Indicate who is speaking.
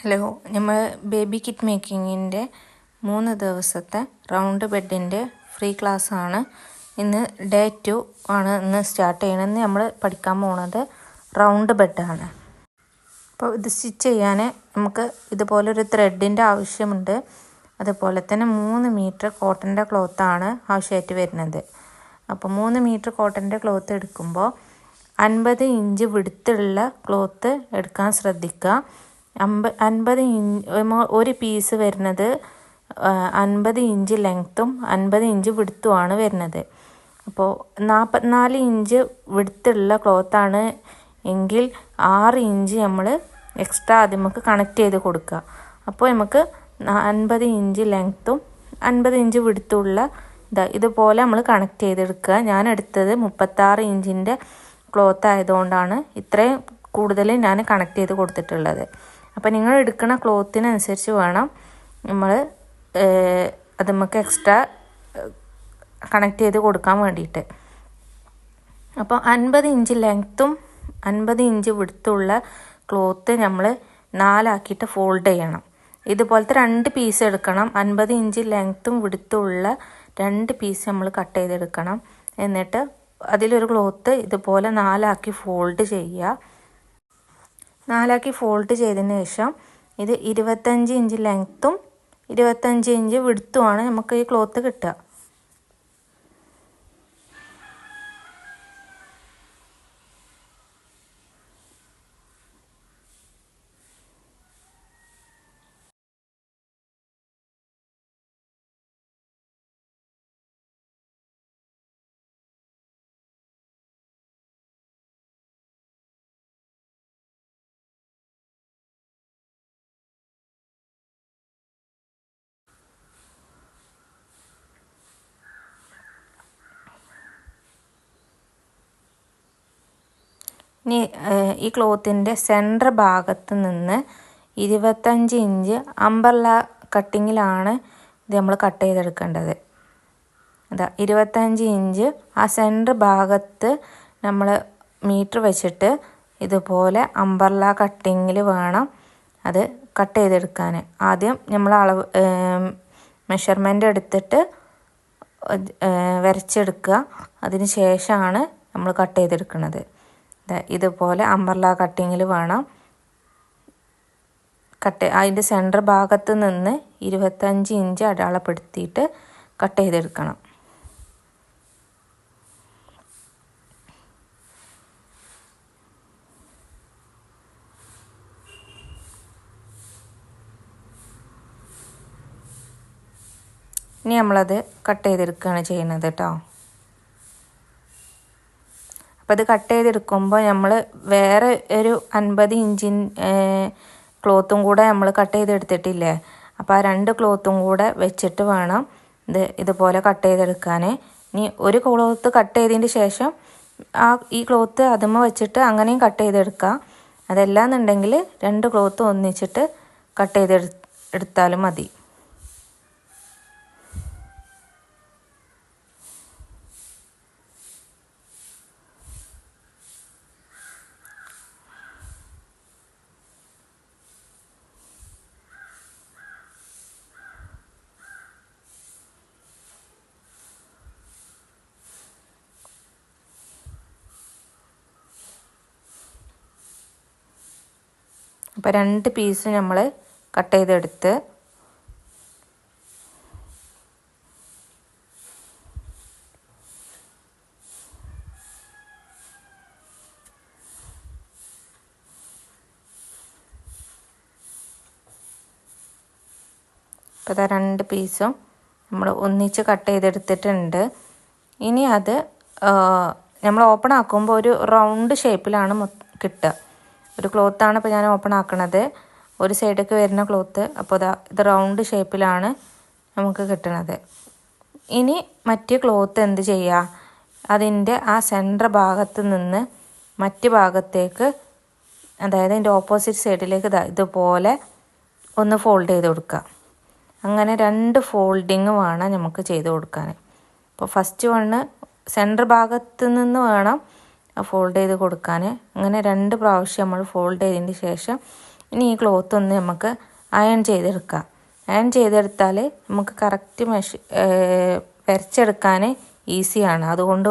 Speaker 1: Hello നമ്മൾ baby kit മേക്കിങ്ങിന്റെ മൂന്ന് ദിവസത്തെ റൗണ്ട് ബെഡിന്റെ ഫ്രീ ക്ലാസ് ആണ്. ഇന്ന് ഡേ ടു ആണ് ഇന്ന് സ്റ്റാർട്ട് ചെയ്യണമെന്ന് നമ്മൾ പഠിക്കാൻ പോണത് റൗണ്ട് ബെഡാണ് അപ്പോൾ ഇത് സ്റ്റിച്ച് ചെയ്യാൻ നമുക്ക് ഇതുപോലൊരു ത്രെഡിന്റെ ആവശ്യമുണ്ട്. അതുപോലെ തന്നെ മൂന്ന് മീറ്റർ കോട്ടന്റെ ക്ലോത്താണ് ആവശ്യമായിട്ട് വരുന്നത്. അപ്പോൾ മൂന്ന് മീറ്റർ കോട്ടന്റെ ക്ലോത്ത് എടുക്കുമ്പോൾ അൻപത് ഇഞ്ച് വിടുത്തുള്ള ക്ലോത്ത് എടുക്കാൻ ശ്രദ്ധിക്കുക. അമ്പ അൻപത് ഒരു പീസ് വരുന്നത് അൻപത് ഇഞ്ച് ലെങ്ത്തും അൻപത് ഇഞ്ച് വിടുത്തുമാണ് വരുന്നത്. അപ്പോൾ നാൽപ്പത്തിനാല് ഇഞ്ച് വിടുത്തുള്ള ക്ലോത്താണ് എങ്കിൽ ആറ് ഇഞ്ച് നമ്മൾ എക്സ്ട്രാ അത് നമുക്ക് കണക്ട് ചെയ്ത് കൊടുക്കുക. അപ്പോൾ നമുക്ക് അൻപത് ഇഞ്ച് ലെങ്ത്തും അൻപത് ഇഞ്ച് വിടുത്തുള്ള ഇതാ ഇതുപോലെ നമ്മൾ കണക്ട് ചെയ്തെടുക്കുക. ഞാൻ എടുത്തത് മുപ്പത്താറ് ഇഞ്ചിന്റെ ക്ലോത്ത് ആയതുകൊണ്ടാണ് ഇത്രയും കൂടുതൽ ഞാൻ കണക്ട് ചെയ്ത് കൊടുത്തിട്ടുള്ളത്. അപ്പോൾ നിങ്ങൾ എടുക്കുന്ന ക്ലോത്തിനനുസരിച്ച് വേണം നമ്മൾ അത് നമുക്ക് എക്സ്ട്രാ കണക്ട് ചെയ്ത് കൊടുക്കാൻ വേണ്ടിയിട്ട്. അപ്പോൾ അൻപത് ഇഞ്ച് ലെങ്ത്തും അൻപത് ഇഞ്ച് വിടുത്തുള്ള ക്ലോത്ത് നമ്മൾ നാലാക്കിയിട്ട് ഫോൾഡ് ചെയ്യണം. ഇതുപോലത്തെ രണ്ട് പീസ് എടുക്കണം. അൻപത് ഇഞ്ച് ലെങ്ത്തും വിടുത്തുള്ള രണ്ട് പീസ് നമ്മൾ കട്ട് ചെയ്തെടുക്കണം. എന്നിട്ട് അതിലൊരു ക്ലോത്ത് ഇതുപോലെ നാലാക്കി ഫോൾഡ് ചെയ്യുക നാലാക്കി ഫോൾഡ് ചെയ്തതിന് ശേഷം ഇത് ഇരുപത്തഞ്ച് ഇഞ്ച് ലെങ്ത്തും ഇരുപത്തഞ്ച് ഇഞ്ച് വിടുത്തുമാണ് നമുക്ക് ഈ ക്ലോത്ത് കിട്ടുക. ഇനി ഈ ക്ലോത്തിന്റെ സെന്റർ ഭാഗത്ത് നിന്ന് ഇരുപത്തഞ്ച് ഇഞ്ച് അമ്പർല കട്ടിങ്ങിലാണ് ഇത് നമ്മൾ കട്ട് ചെയ്തെടുക്കേണ്ടത്. അതാ ഇരുപത്തഞ്ച് ഇഞ്ച് ആ സെന്റർ ഭാഗത്ത് നമ്മൾ മീറ്റർ വെച്ചിട്ട് ഇതുപോലെ അമ്പർല കട്ടിങ്ങിൽ വേണം അത് കട്ട് ചെയ്തെടുക്കാൻ ആദ്യം നമ്മൾ അളവ് മെഷർമെന്റ് എടുത്തിട്ട് വരച്ചെടുക്കുക. അതിന് ശേഷമാണ് നമ്മൾ കട്ട് ചെയ്തെടുക്കുന്നത് ഇതുപോലെ അമ്പർല കട്ടിങ്ങിൽ വേണം. കട്ട് അതിന്റെ സെന്റർ ഭാഗത്ത് നിന്ന് ഇരുപത്തഞ്ച് ഇഞ്ച് അടയാളപ്പെടുത്തിയിട്ട് കട്ട് ചെയ്തെടുക്കണം. ഇനി നമ്മളത് കട്ട് ചെയ്തെടുക്കുകയാണ് ചെയ്യുന്നത് കേട്ടോ. അപ്പോൾ ഇത് കട്ട് ചെയ്തെടുക്കുമ്പോൾ നമ്മൾ വേറെ ഒരു അൻപത് ഇഞ്ചിൻ ക്ലോത്തും കൂടെ നമ്മൾ കട്ട് ചെയ്തെടുത്തിട്ടില്ലേ? അപ്പോൾ ആ രണ്ട് ക്ലോത്തും കൂടെ വെച്ചിട്ട് വേണം ഇത് ഇതുപോലെ കട്ട് ചെയ്തെടുക്കാൻ ഇനി ഒരു ക്ലോത്ത് കട്ട് ചെയ്തതിന് ശേഷം ആ ഈ ക്ലോത്ത് അതുമ്മ വെച്ചിട്ട് അങ്ങനെയും കട്ട് ചെയ്തെടുക്കാം. അതല്ലാന്നുണ്ടെങ്കിൽ രണ്ട് ക്ലോത്ത് ഒന്നിച്ചിട്ട് കട്ട് ചെയ്തെടു എടുത്താലും മതി. അപ്പോൾ രണ്ട് പീസ് നമ്മൾ കട്ട് ചെയ്തെടുത്ത് അപ്പോൾ അതാ രണ്ട് പീസും നമ്മൾ ഒന്നിച്ച് കട്ട് ചെയ്തെടുത്തിട്ടുണ്ട്. ഇനി അത് നമ്മൾ ഓപ്പൺ ആക്കുമ്പോൾ ഒരു റൗണ്ട് ഷേപ്പിലാണ് കിട്ടുക. ഒരു ക്ലോത്താണ് ഇപ്പോൾ ഞാൻ ഓപ്പൺ ആക്കണത്. ഒരു സൈഡൊക്കെ വരുന്ന ക്ലോത്ത്. അപ്പോൾ ഇതാ ഇത് റൗണ്ട് ഷേപ്പിലാണ് നമുക്ക് കിട്ടണത്. ഇനി മറ്റ് ക്ലോത്ത് എന്ത് ചെയ്യുക അതിന്റെ ആ സെന്റർ ഭാഗത്ത് നിന്ന് മറ്റ് ഭാഗത്തേക്ക് അതായത് അതിന്റെ ഓപ്പോസിറ്റ് സൈഡിലേക്ക് ഇതാ ഇതുപോലെ ഒന്ന് ഫോൾഡ് ചെയ്ത് കൊടുക്കുക അങ്ങനെ രണ്ട് ഫോൾഡിങ് വേണം നമുക്ക് ചെയ്ത് കൊടുക്കാൻ അപ്പോൾ ഫസ്റ്റ് വണ്ണ് സെന്റർ ഭാഗത്ത് നിന്ന് വേണം ഫോൾഡ് ചെയ്ത് കൊടുക്കാൻ അങ്ങനെ രണ്ട് പ്രാവശ്യം നമ്മൾ ഫോൾഡ് ചെയ്തതിന് ശേഷം ഇനി ഈ ക്ലോത്ത് ഒന്ന് നമുക്ക് അയൺ ചെയ്തെടുക്കാം. അയൺ ചെയ്തെടുത്താൽ നമുക്ക് കറക്റ്റ് മെഷ് വരച്ചെടുക്കാൻ ഈസിയാണ് അതുകൊണ്ട്